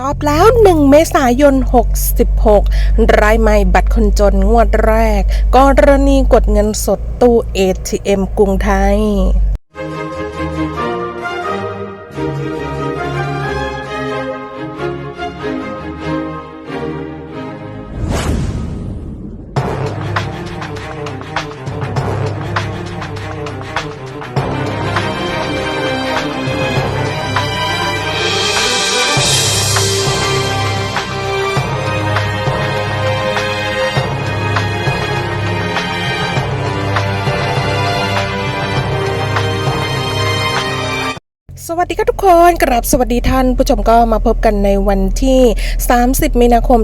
ตอบแล้ว 1 เมษายน 66 รายใหม่บัตรคนจนงวดแรก กรณีกดเงินสดตู้ ATM กรุงไทย สวัสดีค่ะทุกคนกราบสวัสดีท่าน ผู้ชมก็มาพบกันในวันที่ 30 มีนาคม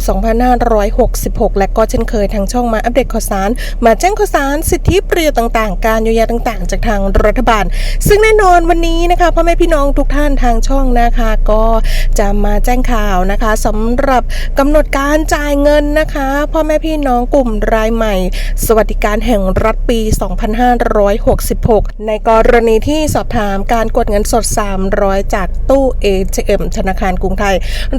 2566 และก็เช่นเคยทางช่องมาอัปเดตข่าวสาร มาแจ้งข่าวสารสิทธิประโยชน์ต่างๆ การเยียวยาต่างๆ จากทางรัฐบาล ซึ่งแน่นอนวันนี้นะคะพ่อแม่พี่น้องทุกท่านทางช่องนะคะ ก็จะมาแจ้งข่าวนะคะสำหรับกำหนดการจ่ายเงินนะคะพ่อแม่พี่น้องกลุ่มรายใหม่ สวัสดิการแห่งรัฐปี 2566 ในกรณีที่สอบถามการกดเงินสด300 จากตู้ ATM ธนาคารกรุงไทย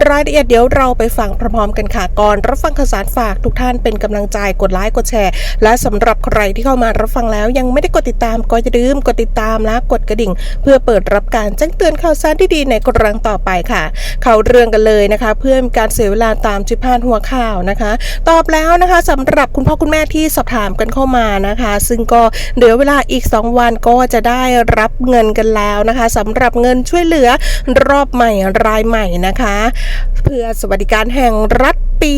รายละเอียดเดี๋ยวเราไปฟังพร้อมๆกันค่ะก่อน รับฟังข่าวสารฝากทุกท่านเป็นกำลังใจกดไลค์กดแชร์ และสำหรับใครที่เข้ามารับฟังแล้วยังไม่ได้กดติดตามก็อย่าลืมกดติดตามและกดกระดิ่ง เพื่อเปิดรับการแจ้งเตือนข่าวสารที่ดีในกรรังต่อไปค่ะ เข้าเรื่องกันเลยนะคะ เพื่อมีการเสียเวลาตามจิพานหัวข่าวนะคะ ตอบแล้วนะคะสำหรับคุณพ่อคุณแม่ที่สอบถามกันเข้ามานะคะ ซึ่งก็เหลือเวลาอีก 2 วันก็จะได้รับเงินกันแล้วนะคะสำหรับเงินช่วยเหลือรอบใหม่รายใหม่นะคะ เพื่อสวัสดิการแห่งรัฐ ปี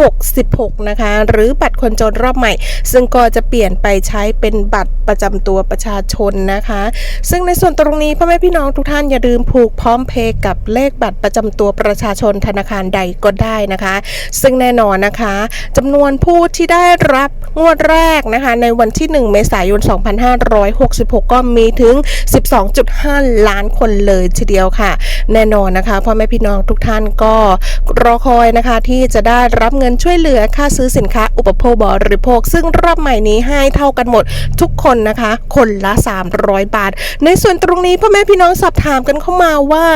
2566 นะคะ หรือบัตรคนจนรอบใหม่ ซึ่งก็จะเปลี่ยนไปใช้เป็นบัตรประจำตัวประชาชนนะคะ ซึ่งในส่วนตรงนี้พ่อแม่พี่น้องทุกท่านอย่าลืมผูกพร้อมเพย์กับเลขบัตรประจำตัวประชาชนธนาคารใดก็ได้นะคะ ซึ่งแน่นอนนะคะจำนวนผู้ที่ได้รับงวดแรกนะคะ ในวันที่ 1 เมษายน 2566 ก็มีถึง 12.5 ล้านคนเลยทีเดียวค่ะ แน่นอนนะคะพ่อแม่พี่น้องทุกท่านก็รอคอยนะคะ ที่จะได้รับเงินช่วยเหลือค่าซื้อสินค้าอุปโภคบริโภค ซึ่งรอบใหม่นี้ให้เท่ากันหมดทุกคนนะคะ คนละ 300 บาท ในส่วนตรงนี้พ่อแม่พี่น้องสอบถามกันเข้ามาว่า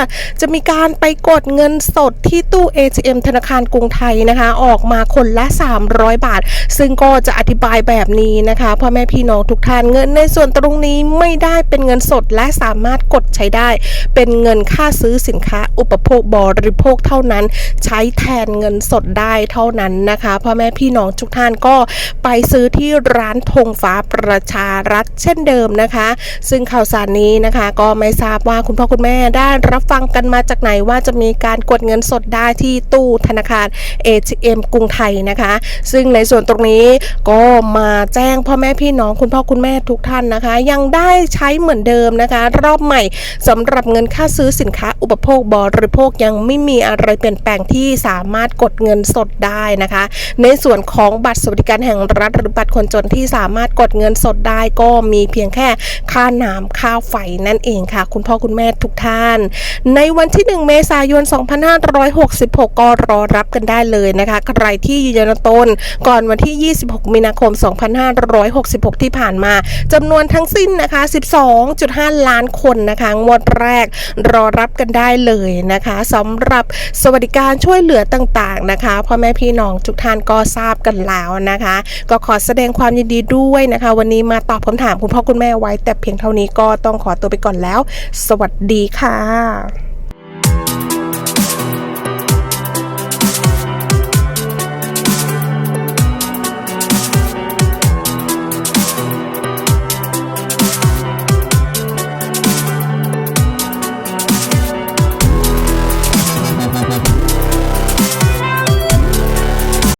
จะมีการไปกดเงินสดที่ตู้ ATM ธนาคารกรุงไทยนะคะ ออกมาคนละ 300 บาท ซึ่งก็จะอธิบายแบบนี้นะคะพ่อแม่พี่น้องทุกท่านเงินในส่วนตรงนี้ไม่ได้เป็นเงินสดและสามารถกดใช้ได้ เป็นเงินค่าซื้อสินค้าอุปโภคบริโภคเท่านั้น ใช้แทนเงินสดได้เท่านั้นนะคะพ่อแม่พี่น้องทุกท่านก็ไปซื้อที่ร้านธงฟ้าประชารัฐเช่นเดิมนะคะ ซึ่งข่าวสารนี้นะคะก็ไม่ทราบว่าคุณพ่อคุณแม่ได้รับฟังกันมาจากไหนว่าจะมีการกดเงินสดได้ที่ตู้ธนาคาร ATM กรุงไทยนะคะ ซึ่งในส่วนตรงนี้ก็มาแจ้งพ่อแม่พี่น้องคุณพ่อคุณแม่ทุกท่านนะคะ ยังได้ใช้เหมือนเดิมนะคะ รอบใหม่สำหรับเงินค่าซื้อสินค้าอุปโภคบริโภคยังไม่มีอะไรเปลี่ยนแปลงที่สามารถกดเงินสดได้นะคะ ในส่วนของบัตรสวัสดิการแห่งรัฐหรือบัตรคนจนที่สามารถกดเงินสดได้ก็มีเพียงแค่ค่าน้ำค่าไฟนั่นเองค่ะ คุณพ่อคุณแม่ทุกท่าน ในวันที่ 1 เมษายน 2566 ก็รอรับกันได้เลยนะคะ ใครที่ยืนยันตนก่อนวันที่ 26 มีนาคม 2566 ที่ผ่านมาจำนวนทั้งสิ้นนะคะ 12.5 ล้านคนนะคะ งวดแรกรอรับกันได้เลยนะคะสำหรับสวัสดิการช่วยเหลือต่างๆนะคะพ่อแม่พี่น้องทุกท่านก็ทราบกันแล้วนะคะ ก็ขอแสดงความยินดีด้วยนะคะ วันนี้มาตอบคำถามคุณพ่อคุณแม่ไว้ แต่เพียงเท่านี้ก็ต้องขอตัวไปก่อนแล้ว สวัสดีค่ะ